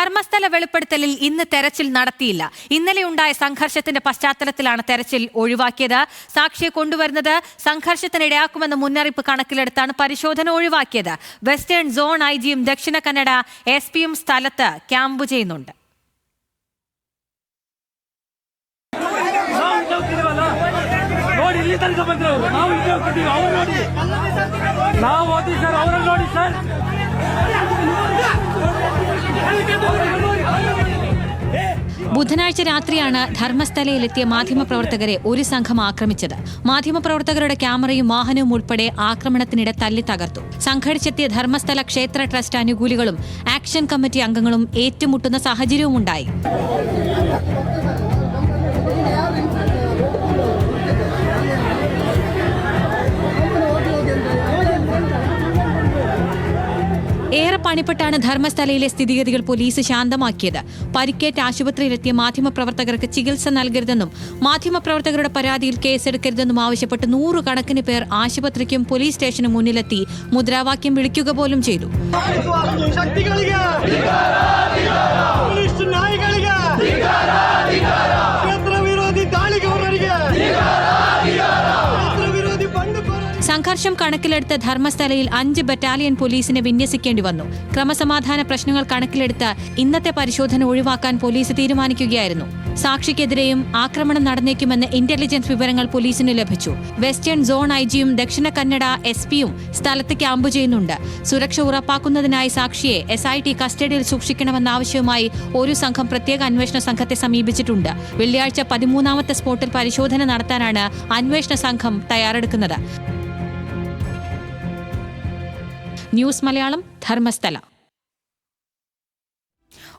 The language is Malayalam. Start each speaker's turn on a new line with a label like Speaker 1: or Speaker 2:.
Speaker 1: ധർമ്മസ്ഥല വെളിപ്പെടുത്തലിൽ ഇന്ന് തെരച്ചിൽ നടത്തിയില്ല ഇന്നലെയുണ്ടായ സംഘർഷത്തിന്റെ പശ്ചാത്തലത്തിലാണ് തെരച്ചിൽ ഒഴിവാക്കിയത് സാക്ഷിയെ കൊണ്ടുവരുന്നത് സംഘർഷത്തിനിടയാക്കുമെന്ന മുന്നറിയിപ്പ് കണക്കിലെടുത്താണ് പരിശോധന ഒഴിവാക്കിയത് വെസ്റ്റേൺ സോൺ ഐ ജിയും ദക്ഷിണ കന്നഡ എസ് പിയും സ്ഥലത്ത് ക്യാമ്പ് ചെയ്യുന്നുണ്ട്
Speaker 2: ನಾವು ಇಲ್ಲಿ ಹೋಗ್ತಿದೀವಲ್ಲ ನೋಡಿ ಇಲ್ಲಿ ತನಕ ಬಂದಿರೋರು ನಾವು ಇಲ್ಲಿ ಹೋಗ್ತಿದೀವಿ ಅವ್ರು ನೋಡಿ ನಾವು ಓದಿ ಸರ್ ಅವ್ರನ್ನ ನೋಡಿ ಸರ್
Speaker 3: ബുധനാഴ്ച രാത്രിയാണ് ധർമ്മസ്ഥലയിലെത്തിയ മാധ്യമപ്രവർത്തകരെ ഒരു സംഘം ആക്രമിച്ചത്. മാധ്യമപ്രവർത്തകരുടെ ക്യാമറയും വാഹനവും ഉൾപ്പെടെ ആക്രമണത്തിനിടെ തല്ലി തകർത്തു. സംഘടിച്ചെത്തിയ ധർമ്മസ്ഥല ക്ഷേത്ര ട്രസ്റ്റ് അനുകൂലികളും ആക്ഷൻ കമ്മിറ്റി അംഗങ്ങളും ഏറ്റുമുട്ടുന്ന സാഹചര്യവുമുണ്ടായി. ഏറെ പണിപ്പെട്ടാണ് ധർമ്മസ്ഥലയിലെ സ്ഥിതിഗതികൾ പോലീസ് ശാന്തമാക്കിയത്. പരിക്കേറ്റ ആശുപത്രിയിലെത്തിയ മാധ്യമപ്രവർത്തകർക്ക് ചികിത്സ നൽകരുതെന്നും മാധ്യമപ്രവർത്തകരുടെ പരാതിയിൽ കേസെടുക്കരുതെന്നും ആവശ്യപ്പെട്ട് നൂറുകണക്കിന് പേർ ആശുപത്രിക്കും പോലീസ് സ്റ്റേഷനും മുന്നിലെത്തി മുദ്രാവാക്യം വിളിക്കുക പോലും ചെയ്തു. സംഘർഷം കണക്കിലെടുത്ത് ധർമ്മസ്ഥലയിൽ അഞ്ച് ബറ്റാലിയൻ പോലീസിനെ വിന്യസിക്കേണ്ടി വന്നു. ക്രമസമാധാന പ്രശ്നങ്ങൾ കണക്കിലെടുത്ത് ഇന്നത്തെ പരിശോധന ഒഴിവാക്കാൻ പോലീസ് തീരുമാനിക്കുകയായിരുന്നു. സാക്ഷിക്കെതിരെയും ആക്രമണം നടന്നേക്കുമെന്ന് ഇന്റലിജൻസ് വിവരങ്ങൾ പോലീസിന് ലഭിച്ചു. വെസ്റ്റേൺ സോൺ ഐ ജിയും ദക്ഷിണ കന്നഡ എസ് പിയും സ്ഥലത്ത് ക്യാമ്പ് ചെയ്യുന്നുണ്ട്. സുരക്ഷ ഉറപ്പാക്കുന്നതിനായി സാക്ഷിയെ എസ് ഐ ടി കസ്റ്റഡിയിൽ സൂക്ഷിക്കണമെന്ന ആവശ്യവുമായി ഒരു സംഘം പ്രത്യേക അന്വേഷണ സംഘത്തെ സമീപിച്ചിട്ടുണ്ട്. വെള്ളിയാഴ്ച പതിമൂന്നാമത്തെ സ്പോട്ടിൽ പരിശോധന നടത്താനാണ് അന്വേഷണ സംഘം തയ്യാറെടുക്കുന്നത്. ന്യൂസ് മലയാളം ധർമ്മസ്ഥല